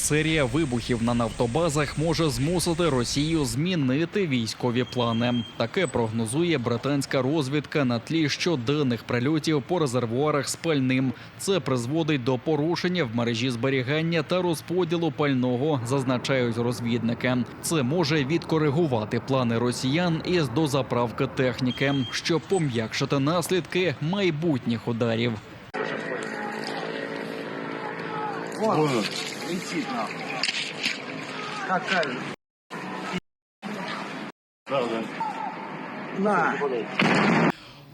Серія вибухів на нафтобазах може змусити Росію змінити військові плани. Таке прогнозує британська розвідка на тлі щоденних прильотів по резервуарах з пальним. Це призводить до порушення в мережі зберігання та розподілу пального, зазначають розвідники. Це може відкоригувати плани росіян із дозаправки техніки, щоб пом'якшити наслідки майбутніх ударів. Вон, летит нахуй. Какая? Правда. На.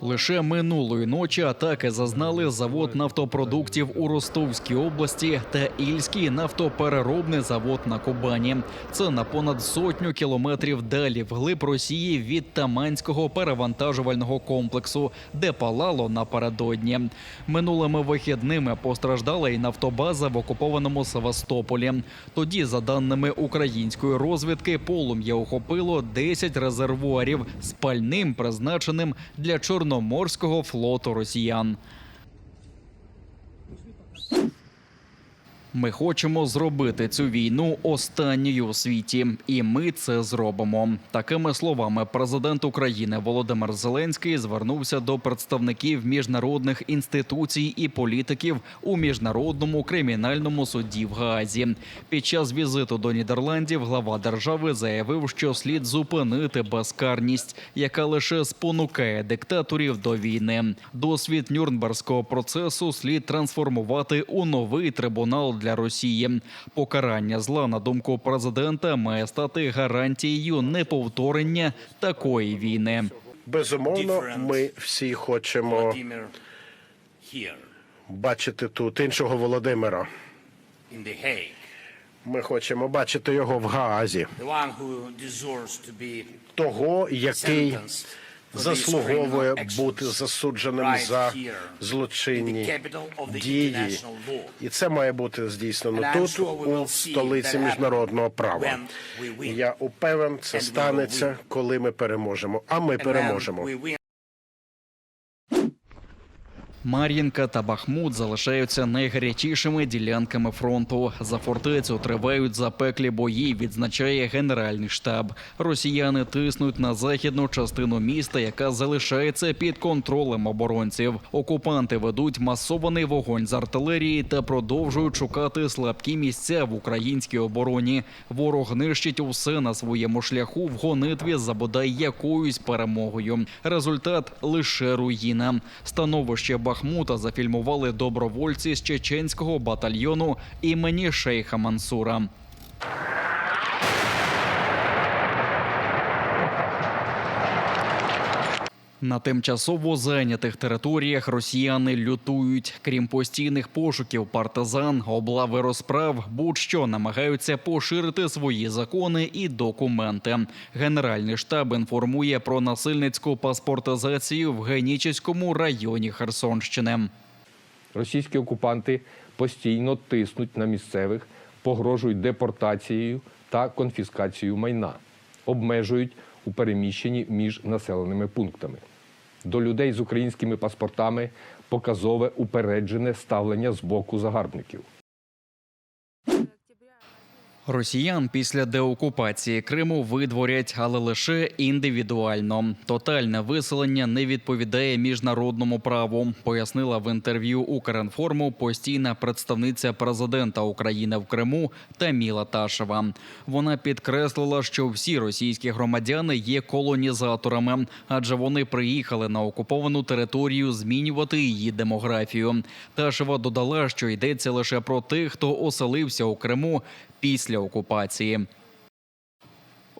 Лише минулої ночі атаки зазнали завод нафтопродуктів у Ростовській області та Ільський нафтопереробний завод на Кубані. Це на понад сотню кілометрів далі вглиб Росії від Таманського перевантажувального комплексу, де палало напередодні. Минулими вихідними постраждала і нафтобаза в окупованому Севастополі. Тоді, за даними української розвідки, полум'я охопило 10 резервуарів з пальним, призначеним для Чорноморського флоту росіян. Ми хочемо зробити цю війну останньою у світі, і ми це зробимо. Такими словами, президент України Володимир Зеленський звернувся до представників міжнародних інституцій і політиків у міжнародному кримінальному суді в Гаазі. Під час візиту до Нідерландів глава держави заявив, що слід зупинити безкарність, яка лише спонукає диктаторів до війни. Досвід Нюрнберзького процесу слід трансформувати у новий трибунал для Росії. Покарання зла, на думку президента, має стати гарантією неповторення такої війни. Безумовно, ми всі хочемо бачити тут іншого Володимира. Ми хочемо бачити його в Гаазі, того, який заслуговує бути засудженим за злочинні дії, і це має бути здійснено тут, у столиці міжнародного права. Я упевнен, це станеться, коли ми переможемо. А ми переможемо. Мар'їнка та Бахмут залишаються найгарячішими ділянками фронту. За фортецю тривають запеклі бої. Відзначає генеральний штаб. Росіяни тиснуть на західну частину міста, яка залишається під контролем оборонців. Окупанти ведуть масований вогонь з артилерії та продовжують шукати слабкі місця в українській обороні. Ворог нищить усе на своєму шляху в гонитві за бодай якоюсь перемогою. Результат лише руїна. Становище Бахмута зафільмували добровольці з чеченського батальйону імені Шейха Мансура. На тимчасово зайнятих територіях росіяни лютують. Крім постійних пошуків партизан, облави розправ, будь-що намагаються поширити свої закони і документи. Генеральний штаб інформує про насильницьку паспортизацію в Генічеському районі Херсонщини. Російські окупанти постійно тиснуть на місцевих, погрожують депортацією та конфіскацією майна, обмежують у переміщенні між населеними пунктами. До людей з українськими паспортами показове упереджене ставлення з боку загарбників. Росіян після деокупації Криму видворять, але лише індивідуально. Тотальне виселення не відповідає міжнародному праву, пояснила в інтерв'ю Укрінформу постійна представниця президента України в Криму Таміла Ташева. Вона підкреслила, що всі російські громадяни є колонізаторами, адже вони приїхали на окуповану територію змінювати її демографію. Ташева додала, що йдеться лише про тих, хто оселився у Криму після окупації.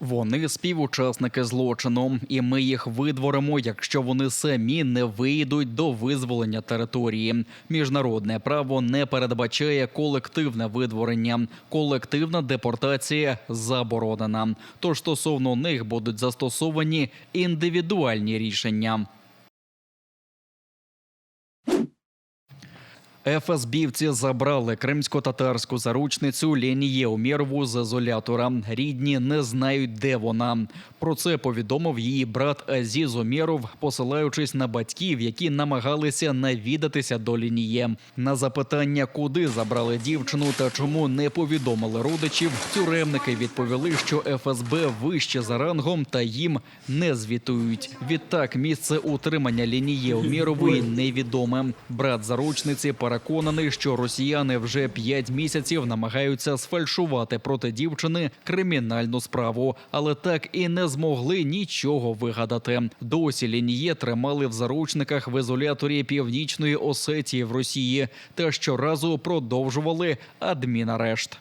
Вони співучасники злочину, і ми їх видворимо, якщо вони самі не вийдуть до визволення території. Міжнародне право не передбачає колективне видворення. Колективна депортація заборонена. Тож стосовно них будуть застосовані індивідуальні рішення. ФСБівці забрали кримсько-татарську заручницю Леніє Умєрову з ізолятора. Рідні не знають, де вона. Про це повідомив її брат Азіз Умєров, посилаючись на батьків, які намагалися навідатися до Лініє. На запитання, куди забрали дівчину та чому не повідомили родичів, тюремники відповіли, що ФСБ вище за рангом та їм не звітують. Відтак місце утримання Лінії Умєрової невідоме. Брат заручниці переконаний, що росіяни вже п'ять місяців намагаються сфальшувати проти дівчини кримінальну справу, але так і не змогли нічого вигадати. Досі лінії тримали в заручниках в ізоляторі Північної Осетії в Росії та щоразу продовжували адмінарешт.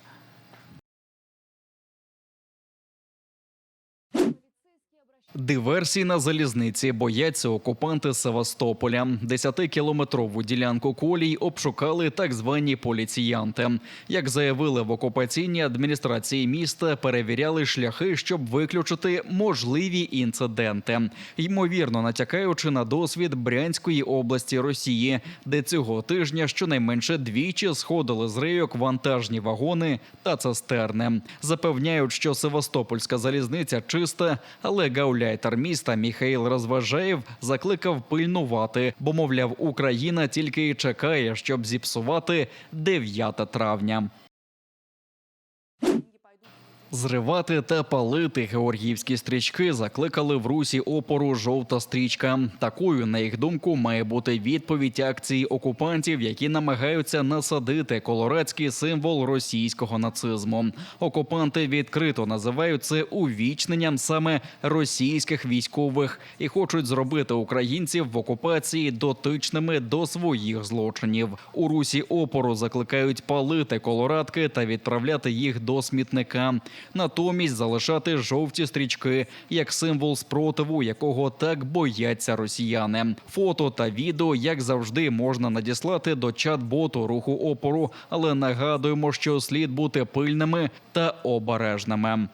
Диверсії на залізниці бояться окупанти Севастополя. Десятикілометрову ділянку колій обшукали так звані поліціянти. Як заявили в окупаційній адміністрації міста, перевіряли шляхи, щоб виключити можливі інциденти, ймовірно натякаючи на досвід Брянської області Росії, де цього тижня щонайменше двічі сходили з рейок вантажні вагони та цистерни. Запевняють, що Севастопольська залізниця чиста, але гауляйтер міста Міхаїл Розважеєв закликав пильнувати, бо мовляв, Україна тільки і чекає, щоб зіпсувати 9 травня. Зривати та палити георгіївські стрічки закликали в русі опору жовта стрічка. Такою, на їх думку, має бути відповідь акції окупантів, які намагаються насадити колорадський символ російського нацизму. Окупанти відкрито називають це увічненням саме російських військових і хочуть зробити українців в окупації дотичними до своїх злочинів. У русі опору закликають палити колорадки та відправляти їх до смітника. Натомість залишати жовті стрічки як символ спротиву, якого так бояться росіяни. Фото та відео, як завжди, можна надіслати до чат-боту руху опору, але нагадуємо, що слід бути пильними та обережними.